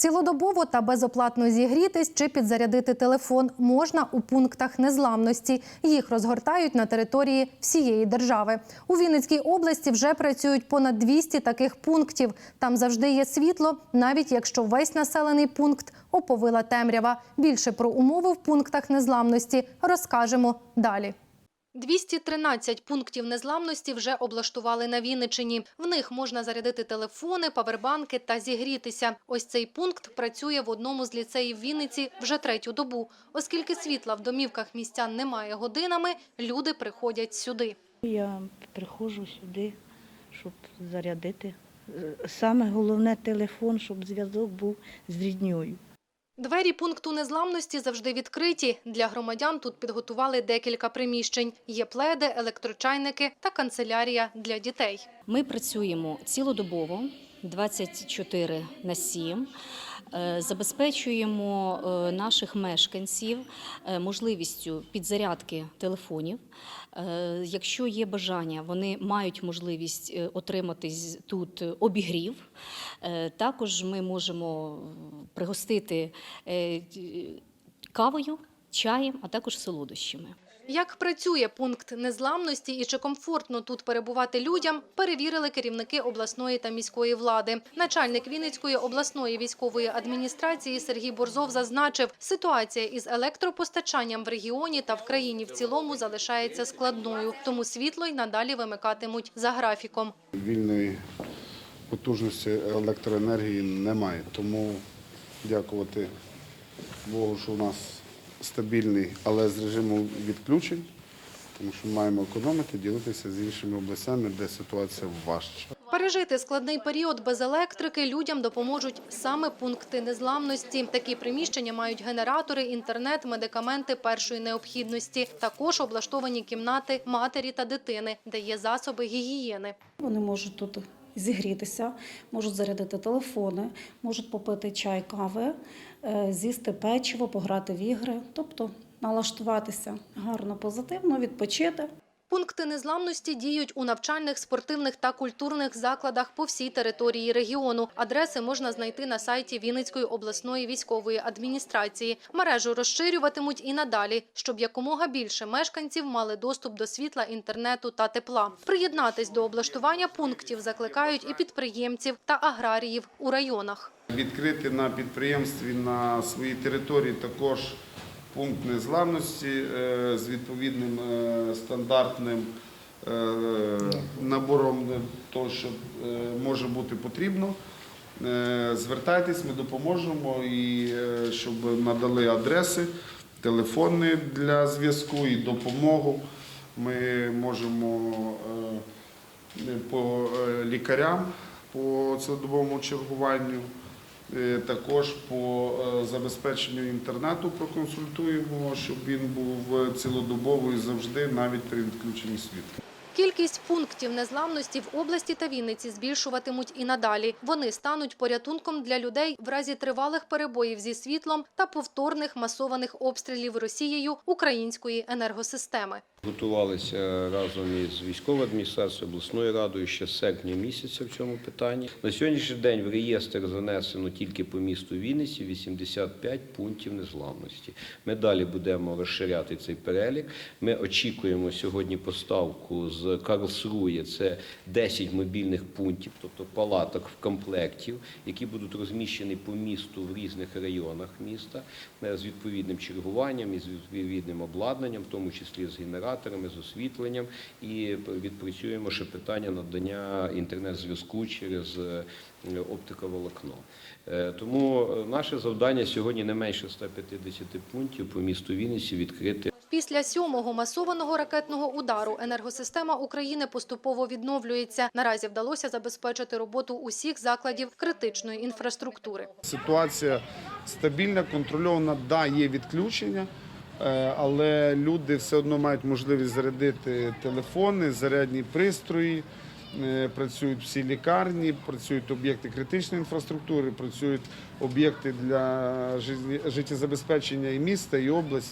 Цілодобово та безоплатно зігрітись чи підзарядити телефон можна у пунктах незламності. Їх розгортають на території всієї держави. У Вінницькій області вже працюють понад 200 таких пунктів. Там завжди є світло, навіть якщо весь населений пункт оповила темрява. Більше про умови в пунктах незламності розкажемо далі. 213 пунктів незламності вже облаштували на Вінничині. В них можна зарядити телефони, павербанки та зігрітися. Ось цей пункт працює в одному з ліцеїв Вінниці вже третю добу. Оскільки світла в домівках містян немає годинами, люди приходять сюди. Я приходжу сюди, щоб зарядити. Е, Саме головне телефон, щоб зв'язок був з рідньою. Двері пункту незламності завжди відкриті. Для громадян тут підготували декілька приміщень. Є пледи, електрочайники та канцелярія для дітей. Ми працюємо цілодобово, 24 на 7. Е, Забезпечуємо е, наших мешканців е, можливістю підзарядки телефонів. Якщо є бажання, вони мають можливість отримати тут обігрів. Е, Також ми можемо пригостити е, кавою, чаєм, а також солодощами. Як працює пункт незламності і чи комфортно тут перебувати людям, перевірили керівники обласної та міської влади. Начальник Вінницької обласної військової адміністрації Сергій Борзов зазначив, ситуація із електропостачанням в регіоні та в країні в цілому залишається складною, тому світло й надалі вимикатимуть за графіком. Вільної потужності електроенергії немає. Тому дякувати Богу, що у нас стабільний, але з режимом відключень, тому що маємо економити, ділитися з іншими областями, де ситуація важча. Пережити складний період без електрики людям допоможуть саме пункти незламності. Такі приміщення мають генератори, інтернет, медикаменти першої необхідності. Також облаштовані кімнати матері та дитини, де є засоби гігієни. Вони можуть тут зігрітися, можуть зарядити телефони, можуть попити чай, кави, е, з'їсти печиво, пограти в ігри, тобто налаштуватися гарно, позитивно, відпочити. Пункти незламності діють у навчальних, спортивних та культурних закладах по всій території регіону. Адреси можна знайти на сайті Вінницької обласної військової адміністрації. Мережу розширюватимуть і надалі, щоб якомога більше мешканців мали доступ до світла, інтернету та тепла. Приєднатись до облаштування пунктів закликають і підприємців та аграріїв у районах. Відкрити на підприємстві на своїй території також пункт незламності е, з відповідним е, стандартним е, набором того, що може бути потрібно. Звертайтесь, ми допоможемо і щоб надали адреси, телефони для зв'язку і допомогу. Ми можемо по лікарям по цілодобовому чергуванню. Е, Також по е, забезпеченню інтернету проконсультуємо, щоб він був е, цілодобовий завжди, навіть при відключенні світла. Кількість пунктів незламності в області та Вінниці збільшуватимуть і надалі. Вони стануть порятунком для людей в разі тривалих перебоїв зі світлом та повторних масованих обстрілів Росією української енергосистеми. Готувалися разом із військовою адміністрацією, обласною радою ще з серпня місяця в цьому питанні. На сьогоднішній день в реєстр занесено тільки по місту Вінниці 85 пунктів незламності. Ми далі будемо розширяти цей перелік. Ми очікуємо сьогодні поставку з Карлсрує. Це 10 мобільних пунктів, тобто палаток в комплектів, які будуть розміщені по місту в різних районах міста е, з відповідним чергуванням і з відповідним обладнанням, в тому числі з генераторами, з освітленням, і відпрацюємо ще питання надання інтернет-зв'язку через е, оптиковолокно. Е, Тому е, наше завдання сьогодні не менше 150 пунктів по місту Вінниці відкрити. Після сьомого масованого ракетного удару енергосистема України поступово відновлюється. Наразі вдалося забезпечити роботу усіх закладів критичної інфраструктури. Ситуація стабільна, контрольована. Да, є відключення, але люди все одно мають можливість зарядити телефони, зарядні пристрої. Е, Працюють всі лікарні, працюють об'єкти критичної інфраструктури, працюють об'єкти для життє- життєзабезпечення і міста, і області.